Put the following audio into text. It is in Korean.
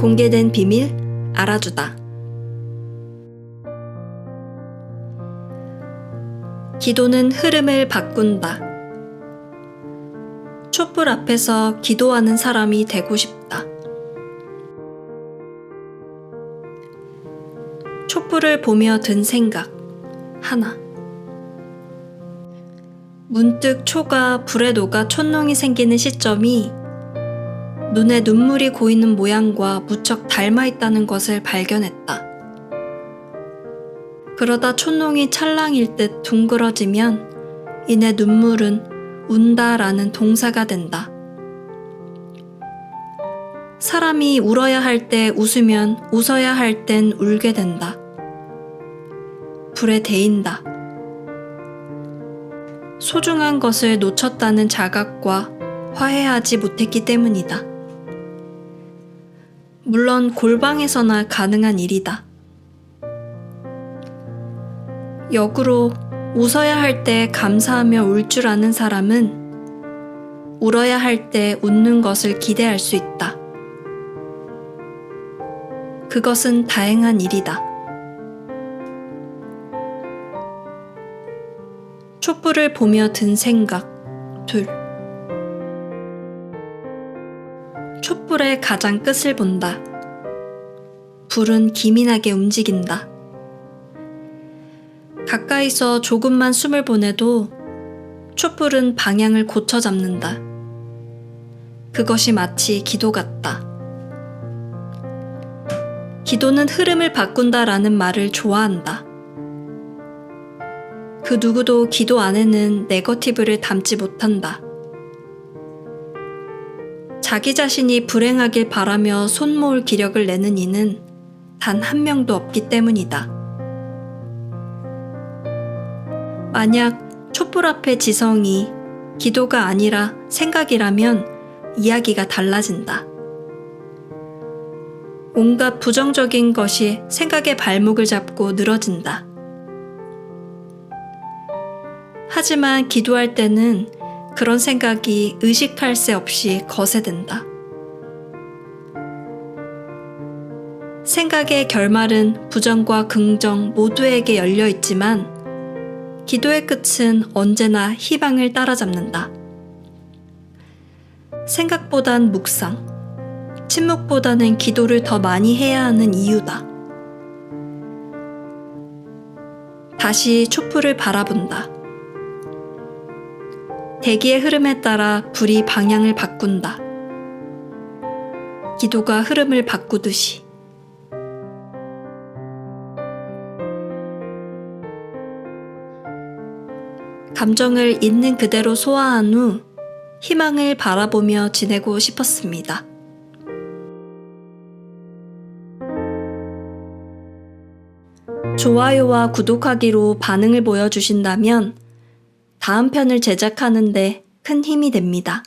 공개된 비밀 알아주다. 기도는 흐름을 바꾼다. 촛불 앞에서 기도하는 사람이 되고 싶다. 촛불을 보며 든 생각 하나. 문득 초가 불에 녹아 촛농이 생기는 시점이 눈에 눈물이 고이는 모양과 무척 닮아 있다는 것을 발견했다. 그러다 촛농이 찰랑일 듯 둥그러지면 이내 눈물은 운다라는 동사가 된다. 사람이 울어야 할 때 웃으면 웃어야 할 땐 울게 된다. 불에 데인다. 소중한 것을 놓쳤다는 자각과 화해하지 못했기 때문이다. 물론 골방에서나 가능한 일이다. 역으로 웃어야 할 때 감사하며 울 줄 아는 사람은 울어야 할 때 웃는 것을 기대할 수 있다. 그것은 다행한 일이다. 촛불을 보며 든 생각 둘 촛불의 가장 끝을 본다. 불은 기민하게 움직인다. 가까이서 조금만 숨을 보내도 촛불은 방향을 고쳐 잡는다. 그것이 마치 기도 같다. 기도는 흐름을 바꾼다라는 말을 좋아한다. 그 누구도 기도 안에는 네거티브를 담지 못한다. 자기 자신이 불행하길 바라며 손 모을 기력을 내는 이는 단 한 명도 없기 때문이다. 만약 촛불 앞의 지성이 기도가 아니라 생각이라면 이야기가 달라진다. 온갖 부정적인 것이 생각의 발목을 잡고 늘어진다. 하지만 기도할 때는 그런 생각이 의식할 새 없이 거세된다. 생각의 결말은 부정과 긍정 모두에게 열려 있지만 기도의 끝은 언제나 희망을 따라잡는다. 생각보단 묵상, 침묵보다는 기도를 더 많이 해야 하는 이유다. 다시 촛불을 바라본다. 대기의 흐름에 따라 불이 방향을 바꾼다. 기도가 흐름을 바꾸듯이. 감정을 있는 그대로 소화한 후 희망을 바라보며 지내고 싶었습니다. 좋아요와 구독하기로 반응을 보여주신다면 다음 편을 제작하는데 큰 힘이 됩니다.